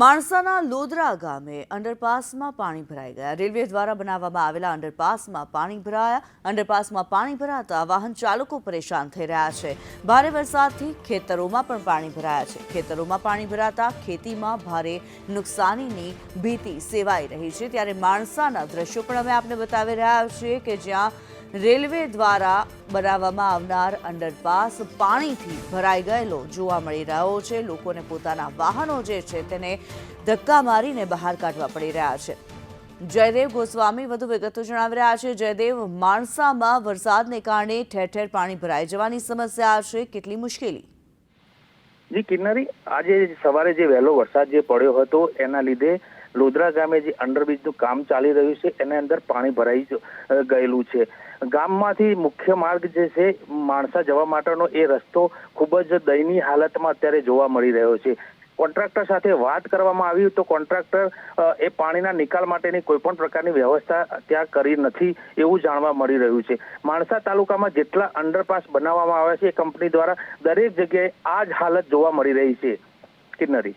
માણસાના લોદરા ગામે અંડરપાસમાં પાણી ભરાઈ ગયા. રેલવે દ્વારા બનાવવામાં આવેલા અંડરપાસમાં પાણી ભરાયા. અંડરપાસમાં પાણી ભરાતા વાહન ચાલકો પરેશાન થઈ રહ્યા છે. ભારે વરસાદથી ખેતરોમાં પણ પાણી ભરાયા છે. ખેતરોમાં પાણી ભરાતા ખેતીમાં ભારે નુકસાનીની ભીતિ સેવાઈ રહી છે. ત્યારે માણસાના દ્રશ્યો પણ અમે આપને બતાવી રહ્યા છીએ કે જ્યાં રેલવે દ્વારા બનાવવામાં આવનાર અંડરપાસ પાણીથી ભરાઈ ગયેલો જોવા મળી રહ્યો છે. લોકોને પોતાના વાહનો જે છે તેને ધક્કા મારીને બહાર કાઢવા પડી રહ્યા છે. જયદેવ ગોસ્વામી વધુ વિગતો જણાવી રહ્યા છે. જયદેવ, માણસામાં વરસાદને કારણે ઠેર ઠેર પાણી ભરાઈ જવાની સમસ્યા છે. કેટલી મુશ્કેલી? જી, કિન્નરી, આજે સવારે જે વહેલો વરસાદ જે પડ્યો હતો, એના લીધે લોધરા ગામે જે અંડરબ્રિજનું કામ ચાલી રહ્યું છે, એના અંદર પાણી ભરાઈ ગયેલું છે. ગામમાંથી મુખ્ય માર્ગ જે છે, માણસા જવા માટેનો એ રસ્તો ખૂબ જ દયનીય હાલતમાં અત્યારે જોવા મળી રહ્યો છે. કોન્ટ્રાક્ટર સાથે વાત કરવામાં આવી તો કોન્ટ્રાક્ટર એ પાણીના નિકાલ માટેની કોઈ પણ પ્રકારની વ્યવસ્થા ત્યાં કરી નથી એવું જાણવા મળી રહ્યું છે. માણસા તાલુકામાં જેટલા અંડરપાસ બનાવવામાં આવ્યા છે એ કંપની દ્વારા દરેક જગ્યાએ આ જ હાલત જોવા મળી રહી છે. કિન્નરી.